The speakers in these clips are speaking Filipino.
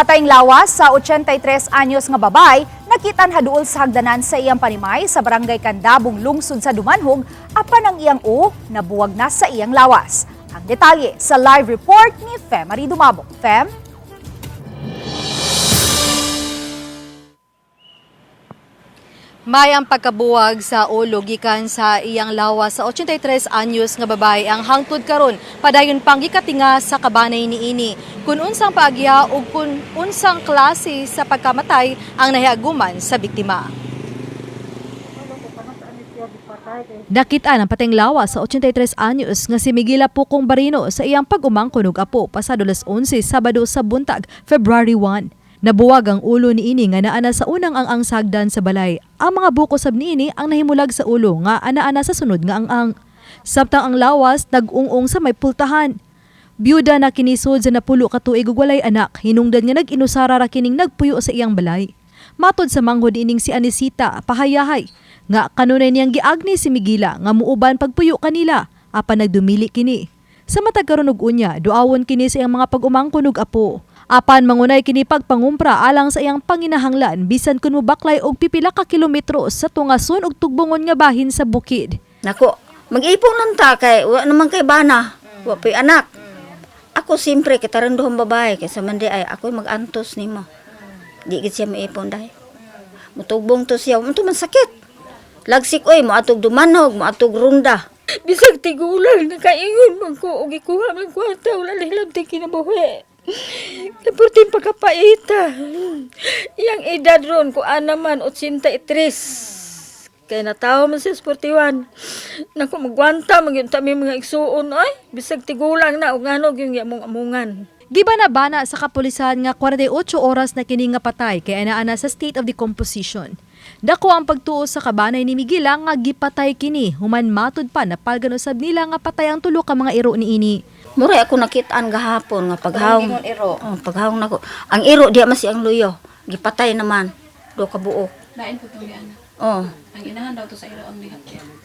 Patayng lawas sa 83 anyos nga babay, nakitan haduol sa hagdanan sa iyang panimay sa barangay Kandabong lungsod sa Dumanhog, apan ang iyang u nabuwag na sa iyang lawas. Ang detalye sa live report ni Fem Marie. Fem? May ang pagkabuwag sa ulo gikan sa iyang lawas sa 83 anyos nga babae ang hangtod karon padayon pang gikatinga sa kabanay niini. Kun unsang paagya ug kun unsang klase sa pagkamatay ang nahiaguman sa biktima. Dakita ang pateng lawas sa 83 anyos nga si Miguela Pukong Barino sa iyang pag-umang kunog apo pasado las 11 Sabado sa buntag, February 1. Nabuwag ang ulo ni ini nga naana sa unang ang ang sagdan sa balay. Ang mga buko sab niini ang nahimulag sa ulo nga ana-ana sa sunod nga ang ang. Samtang ang lawas nag-ung-ung sa may pultahan. Byuda na kinisod sa napulo ka tuig walay anak, hinungdan nga nag-inusara ra kining nagpuyo sa iyang balay. Matod sa manghod ining si Anisita, pahayahay, nga kanunay niyang giagni si Migila nga muuban pagpuyo kanila, apan nagdumili kini. Sa matag karon og unya, duawon kini sa iyang mga pag-umangkon ug apo. Apan mangunay kini pagpangumpra alang sa iyang panginahanglan bisan kun mobaklay og pipila ka kilometro sa tungason ug tugbongon nga bahin sa bukid. Nako, mag-ipon lang ta kay wa naman kay bana. Wa pa'y anak. Ako simpre kita rin doon babae kay sa mandi ay ako mag-antos nimo. Di gid siya maipon dai. Mutugbong to siya, unto man sakit. Lagsik oy mo atog dumanog, mo atog runda. Bisag tigulang nakaingon man ko og ikuha man kwarta wala lilam ti kinabuhi. Kapurtin pagkapaita. Yang edad ron ko anaman 83. Kaya natawa man siya 41. Naku, magwanta, magyun tami mga igsuon. Ay, bisag tigulang na, o ngano yung yamong amungan. Giba na bana sa kapulisan nga 48 oras na kini nga patay kay anaana sa state of decomposition. Dako ang pagtuo sa kabanay ni Migila nga gipatay kini human matud pa na palgan usab nila nga patay ang tulo ka mga iro niini. Mura ako nakitaan gahapon nga paghawong. Oh, paghawong nako. Ang iro diya masi ang luyo. Gipatay naman. Do ka buo. Lain po ana. Oh, Ang inahan daw to sa iro ang lihat.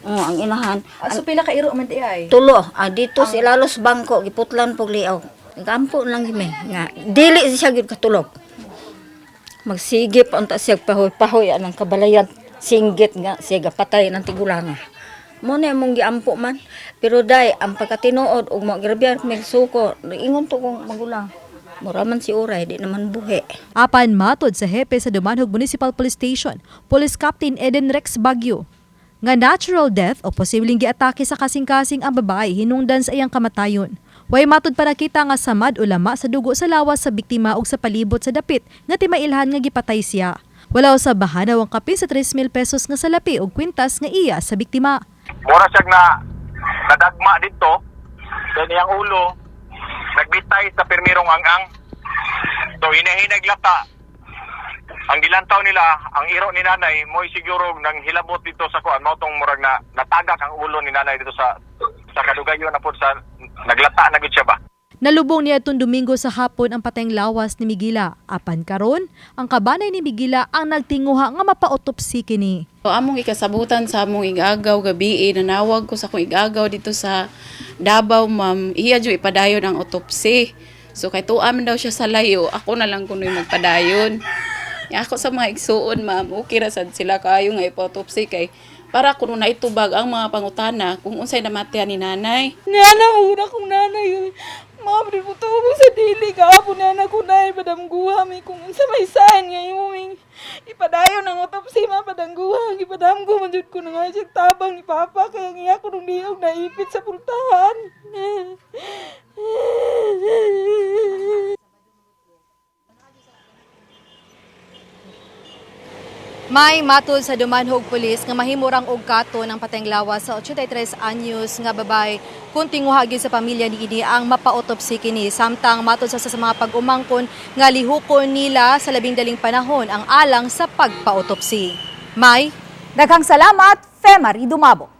oh ang inahan. so pila ka iro man di ay? Tulo, ah, dito sa ilalos bangko, giputlan pog liaw. Gampo lang gimi nga dili siya gyud katulog. Magsigip unta siya pahoy-pahoy anang kabalayan singgit nga siya gapatay ng tigulanga. Mo na mong giampo man. Pero dai ang pagkatinuod ug mo grabe may suko, ingon to kong magulang. Mura man si Uray, di naman buhi. Apan matod sa hepe sa Dumanhog Municipal Police Station, Police Captain Eden Rex Bagyo. Nga natural death o posibleng giatake sa kasing-kasing ang babae hinungdan sa iyang kamatayon. Way matod pa nakita nga samad o lama sa dugo sa lawas sa biktima ug sa palibot sa dapit nga timailhan nga gipatay siya. Wala sa bahanaw ang kapi sa 3,000 pesos nga salapi ug kwintas nga iya sa biktima. Mura siya na nadagma dito. Then iyang ulo nagbitay sa permirong ang-ang. So hinahinag lata ang gilantaw nila ang iro ni nanay mo'y siguro nang hilabot dito sa kuan mao tong murag na natagak ang ulo ni nanay dito sa sa kadugayon na po sa naglata na gud siya ba Nalubong niya itong Domingo sa hapon ang patayng lawas ni Migila. Apan karon, ang kabanay ni Migila ang nagtinguha nga mapautopsi kini. So, among ikasabutan sa among igagaw gabi, eh, nanawag ko sa akong igagaw dito sa Davao, ma'am. Iya jo ipadayon ang autopsy. So, kay tuam daw siya sa layo, ako na lang kuno yung magpadayon. Ya, ako sa mga igsuon, ma'am, okay ra sad sila kayo nga ipa-autopsy kay para kuno na itubag ang mga pangutana kung unsay namatian ni nanay. Nana, una kong nanay. Ma'am, rin mo tubog sa dili ka. Ko na ipadamguha mi kung unsa may sign nga imong ipadayon ng autopsy ma padangguha. Ipadamgo man jud ko na nga siya tabang ni Papa kaya nga ako nung diog naipit sa pultahan. May matud sa Dumanhog Police nga mahimurang og kato ng patayng lawas sa 83 anyos nga babay kung tinguhagi sa pamilya ni ini ang mapautopsi kini samtang matud sa, sa mga pag-umangkon nga lihukon nila sa labing daling panahon ang alang sa pagpautopsi. May Daghang salamat, Fem Marie Dumabo.